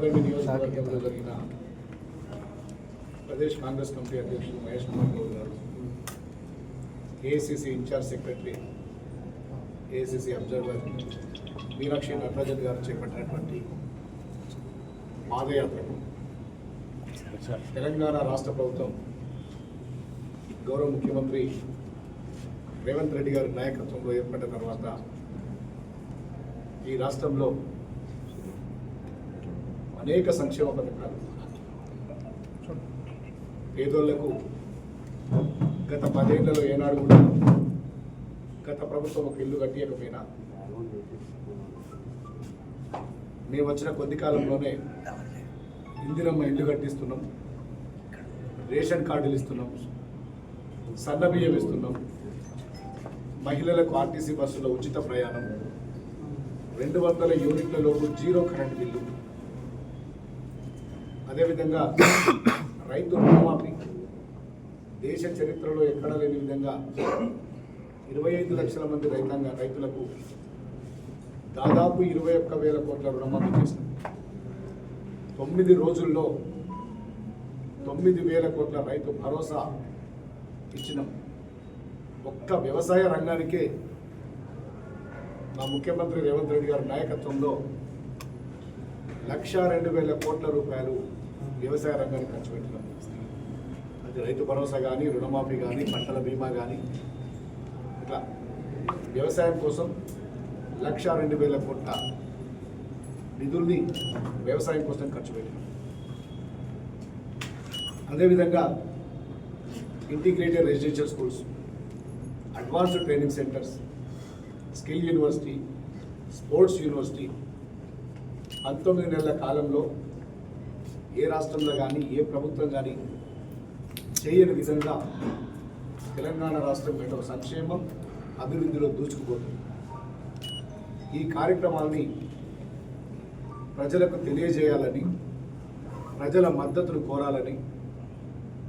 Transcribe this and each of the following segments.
చొప్పదండి నియోజకవర్గంలో జరిగిన ప్రదేశ్ కాంగ్రెస్ కమిటీ అధ్యక్షులు మహేష్ కుమార్ గౌడ్ గారు AICC incharge secretary AICC observer Meenakshi Natarajan గారు చేపట్టినటువంటి పాదయాత్రకు తెలంగాణ రాష్ట్ర ప్రభుత్వం గౌరవ ముఖ్యమంత్రి రేవంత్ రెడ్డి గారి నాయకత్వంలో ఏర్పడిన తర్వాత ఈ రాష్ట్రంలో అనేక సంక్షేమ పథకాలు పేదోళ్ళకు గత పదేళ్ళలో ఏనాడు కూడా గత ప్రభుత్వం ఒక ఇల్లు కట్టియకపోయినా మేము వచ్చిన కొద్ది కాలంలోనే ఇందిరమ్మ ఇల్లు కట్టిస్తున్నాం. రేషన్ కార్డులు ఇస్తున్నాం. సన్న బియ్యం ఇస్తున్నాం. మహిళలకు ఆర్టీసీ బస్సులో ఉచిత ప్రయాణం. రెండు వందల యూనిట్లలోపు జీరో కరెంట్ బిల్లు. అదేవిధంగా రైతు రుణమాఫీ. దేశ చరిత్రలో ఎక్కడ లేని విధంగా ఇరవై ఐదు లక్షల మంది రైతాంగ రైతులకు దాదాపు ఇరవై ఒక్క వేల కోట్ల రుణమాఫీ చేసింది తొమ్మిది రోజుల్లో తొమ్మిది వేల కోట్ల రైతు భరోసా ఇచ్చినాం. ఒక్క వ్యవసాయ రంగానికే మా ముఖ్యమంత్రి రేవంత్ రెడ్డి గారి నాయకత్వంలో లక్ష రెండు వేల కోట్ల రూపాయలు వ్యవసాయ రంగానికి ఖర్చు పెట్టడం. అది రైతు భరోసా కానీ రుణమాఫీ కానీ పంటల బీమా కానీ ఇట్లా వ్యవసాయం కోసం లక్ష రెండు వేల కోట్ల నిధుల్ని వ్యవసాయం కోసం ఖర్చు పెట్టినాం అదేవిధంగా integrated residential schools advanced training centres skill university sports university పంతొమ్మిది నెలల కాలంలో ఏ రాష్ట్రంలో కానీ ఏ ప్రభుత్వం కానీ చేయని విధంగా తెలంగాణ రాష్ట్రం ఏటో సంక్షేమం అభివృద్ధిలో దూచుకుపోతుంది ఈ కార్యక్రమాల్ని ప్రజలకు తెలియజేయాలని ప్రజల మద్దతును కోరాలని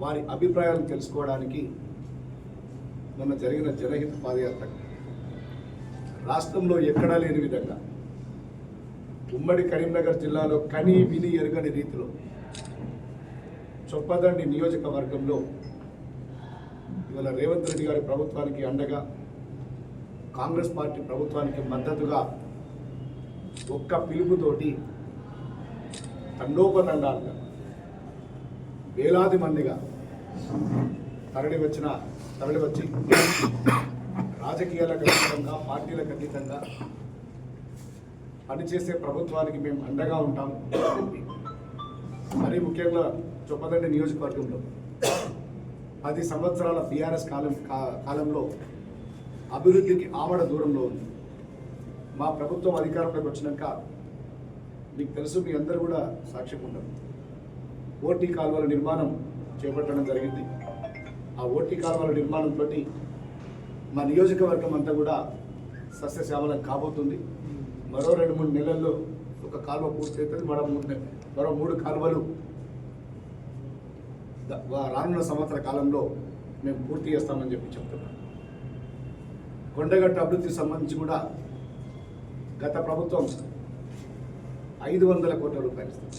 వారి అభిప్రాయాలను తెలుసుకోవడానికి మొన్న జరిగిన జనహిత పాదయాత్ర. రాష్ట్రంలో ఎక్కడా లేని విధంగా ఉమ్మడి కరీంనగర్ జిల్లాలో కని విని ఎరుగని రీతిలో చొప్పదండి నియోజకవర్గంలో ఇవాళ రేవంత్ రెడ్డి గారి ప్రభుత్వానికి అండగా కాంగ్రెస్ పార్టీ ప్రభుత్వానికి మద్దతుగా ఒక్క పిలుపుతోటి తండోపతండాలుగా వేలాది మందిగా తరలి వచ్చిన తరలి వచ్చి రాజకీయాలకు అతీతంగా పార్టీలకు అతీతంగా పనిచేసే ప్రభుత్వానికి మేము అండగా ఉంటాం. మరీ ముఖ్యంగా చొప్పదండి నియోజకవర్గంలో పది సంవత్సరాల బీఆర్ఎస్ కాలం కా- కాలంలో అభివృద్ధికి ఆవడ దూరంలో ఉంది. మా ప్రభుత్వం అధికారంలోకి వచ్చినాక మీకు తెలుసు మీ అందరూ కూడా సాక్ష్యం ఉండరు ఓటీ కాలువల నిర్మాణం చేపట్టడం జరిగింది. ఆ ఓటీ కాలువల నిర్మాణంతో మా నియోజకవర్గం అంతా కూడా సస్యశ్యామలం కాబోతుంది. మరో రెండు మూడు నెలల్లో ఒక కాలువ పూర్తి అవుతుంది. మరో మూడు నెలలు మరో మూడు కాలువలు. రానున్న సంవత్సర కాలంలో మేము పూర్తి చేస్తామని చెప్పి చెప్తున్నాం కొండగట్ట అభివృద్ధికి సంబంధించి కూడా గత ప్రభుత్వం ఐదు వందల కోట్ల రూపాయలు ఇస్తుంది.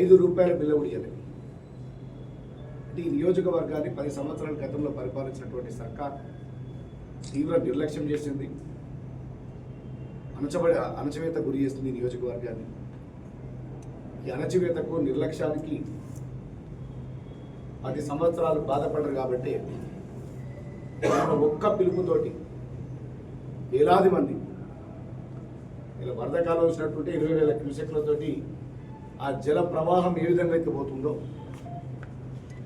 ఐదు రూపాయల బిల్ల ఉడియలేదు అంటే ఈ నియోజకవర్గాన్ని పది సంవత్సరాల గతంలో పరిపాలించినటువంటి సర్కార్ తీవ్ర నిర్లక్ష్యం చేసింది. అణచబడి అణచవేత గురి చేస్తుంది ఈ నియోజకవర్గాన్ని. అణచివేతకు నిర్లక్ష్యానికి పది సంవత్సరాలు బాధపడరు కాబట్టి ఆయన ఒక్క పిలుపుతోటి వేలాది మంది ఇలా వరదకాలం వచ్చినటువంటి ఇరవై వేల క్యూసెక్లతోటి ఆ జల ప్రవాహం ఏ విధంగా అయితే పోతుందో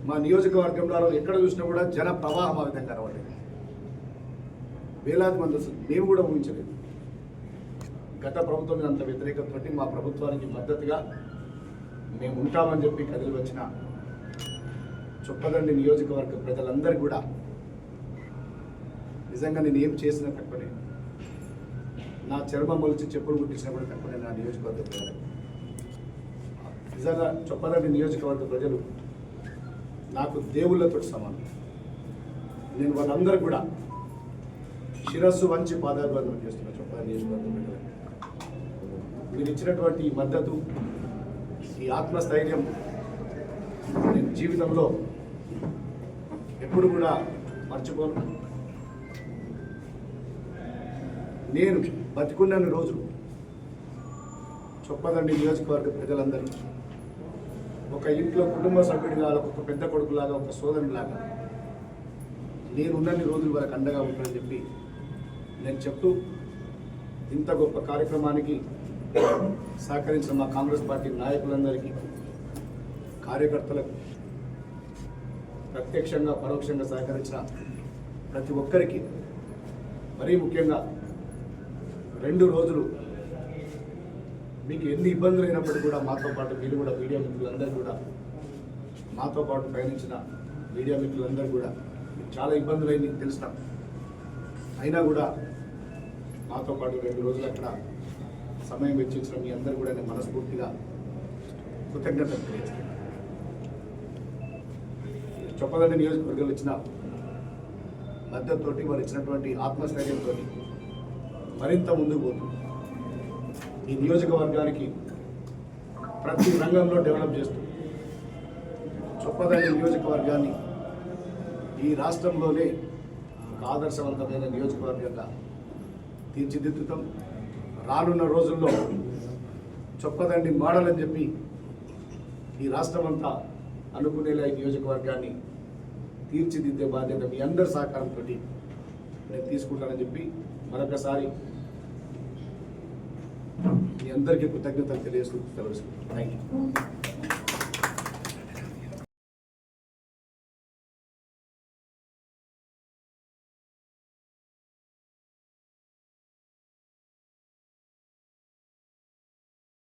మా నియోజకవర్గంలో ఎక్కడ చూసినా కూడా జన ప్రవాహం ఆ విధంగా కనబడేది వేలాది మంది అసలు మేము కూడా ఊహించలేదు. గత ప్రభుత్వం అంత వ్యతిరేకతతో మా ప్రభుత్వానికి మద్దతుగా మేము ఉంటామని చెప్పి కదిలి వచ్చిన చొప్పదండి నియోజకవర్గ ప్రజలందరూ కూడా నిజంగా నేను ఏం చేసినా తక్కువనే నా చర్మం మొలిచి చెప్పులు కుట్టించినా కూడా తక్కువనే నా నియోజకవర్గ ప్రజలు. నిజంగా చొప్పదండి నియోజకవర్గ ప్రజలు నాకు దేవుళ్ళతో సమానం. నేను వాళ్ళందరూ కూడా శిరస్సు వంచి పాదాభివందనం చేస్తున్నా చొప్పదండి నియోజకవర్గ ప్రజలకు. మీరు ఇచ్చినటువంటి మద్దతు ఈ ఆత్మస్థైర్యం నేను జీవితంలో ఎప్పుడు కూడా మర్చిపోను. నేను బతికున్నాను రోజు చొప్పదండి నియోజకవర్గ ప్రజలందరూ ఒక ఇంట్లో కుటుంబ సభ్యుడిగా ఒక పెద్ద కొడుకులాగా ఒక సోదరులాగా నేను ఉన్నన్ని రోజుల వరకు అండగా ఉంటానని చెప్పి నేను చెప్తూ ఇంత గొప్ప కార్యక్రమానికి సహకరించిన మా కాంగ్రెస్ పార్టీ నాయకులందరికీ కార్యకర్తలకు ప్రత్యక్షంగా పరోక్షంగా సహకరించిన ప్రతి ఒక్కరికి మరీ ముఖ్యంగా రెండు రోజులు మీకు ఎన్ని ఇబ్బందులు అయినప్పటికీ కూడా మాతో పాటు మీరు కూడా మీడియా మిత్రులందరూ కూడా మాతో పాటు పయనించిన మీడియా మిత్రులందరూ కూడా మీకు చాలా ఇబ్బందులు అయింది మీకు తెలిసిన అయినా కూడా మాతో పాటు రెండు రోజులు అక్కడ సమయం వెచ్చించిన మీ అందరూ కూడా నేను మనస్ఫూర్తిగా కృతజ్ఞతలు తెలియజేస్తాను చొప్పదండి నియోజకవర్గంలో ఇచ్చిన మద్దతుతోటి వారు ఇచ్చినటువంటి ఆత్మస్థైర్యంతో మరింత ముందుకు పోతుంది ఈ నియోజకవర్గానికి ప్రతి రంగంలో డెవలప్ చేస్తూ చొప్పదండి నియోజకవర్గాన్ని ఈ రాష్ట్రంలోనే ఒక ఆదర్శవంతమైన నియోజకవర్గంగా తీర్చిదిద్దుతాం. రానున్న రోజుల్లో చొప్పదండి మోడల్ అని చెప్పి ఈ రాష్ట్రం అంతా అనుకునేలా ఈ నియోజకవర్గాన్ని తీర్చిదిద్దే బాధ్యత మీ అందరి సహకారంతో నేను తీసుకుంటానని చెప్పి మరొకసారి మీ అందరికీ కృతజ్ఞతలు తెలియజేస్తూ తెలుసు థ్యాంక్ యూ